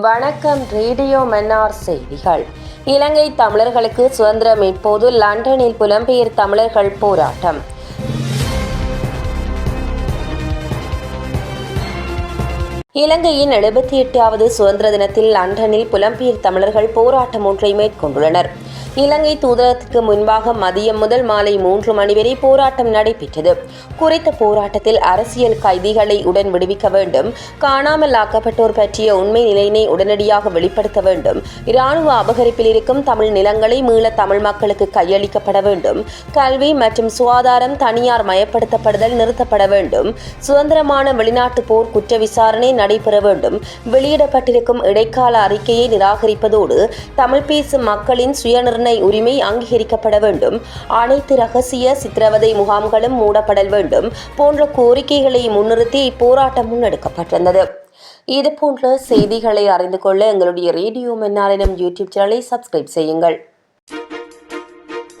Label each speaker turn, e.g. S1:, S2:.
S1: வணக்கம் ரேடியோ மன்னார் செய்திகள். இலங்கை தமிழர்களுக்கு சுதந்திரம் இப்போது லண்டனில் புலம்பெயர் தமிழர்கள் போராட்டம். இலங்கையின் எழுபத்தி எட்டாவது சுதந்திர தினத்தில் லண்டனில் புலம்பெயர் தமிழர்கள் போராட்டம் ஒன்றை மேற்கொண்டுள்ளனர். இலங்கை தூதரகத்துக்கு முன்பாக மதியம் முதல் மாலை மூன்று மணி வரை போராட்டம் நடைபெற்றது. குறித்த போராட்டத்தில் அரசியல் கைதிகளை உடன் விடுவிக்க வேண்டும் காணாமல் ஆக்கப்பட்டோர் பற்றிய உண்மை நிலையினை உடனடியாக வெளிப்படுத்த வேண்டும் இராணுவ அபகரிப்பில் இருக்கும் தமிழ் நிலங்களை மீள தமிழ் மக்களுக்கு கையளிக்கப்பட வேண்டும் கல்வி மற்றும் சுகாதாரம் தனியார் மயப்படுத்தப்படுதல் நிறுத்தப்பட வேண்டும் சுதந்திரமான வெளிநாட்டு போர் குற்ற விசாரணை நடைபெற வேண்டும். வெளியிடப்பட்டிருக்கும் இடைக்கால அறிக்கையை நிராகரிப்பதோடு தமிழ் பேசும் மக்களின் சுயநிர்ணய உரிமை அங்கீகரிக்கப்பட வேண்டும். அனைத்து ரகசிய சித்திரவதை முகாம்களும் மூடப்படல் வேண்டும் போன்ற கோரிக்கைகளை முன்னிறுத்தி இப்போராட்டம் முன்னெடுக்கப்பட்டிருந்தது. இது போன்ற செய்திகளை அறிந்து கொள்ள எங்களுடைய ரேடியோ மன்னாரிடம் யூடியூப் சேனலை சப்ஸ்கிரைப் செய்யுங்கள்.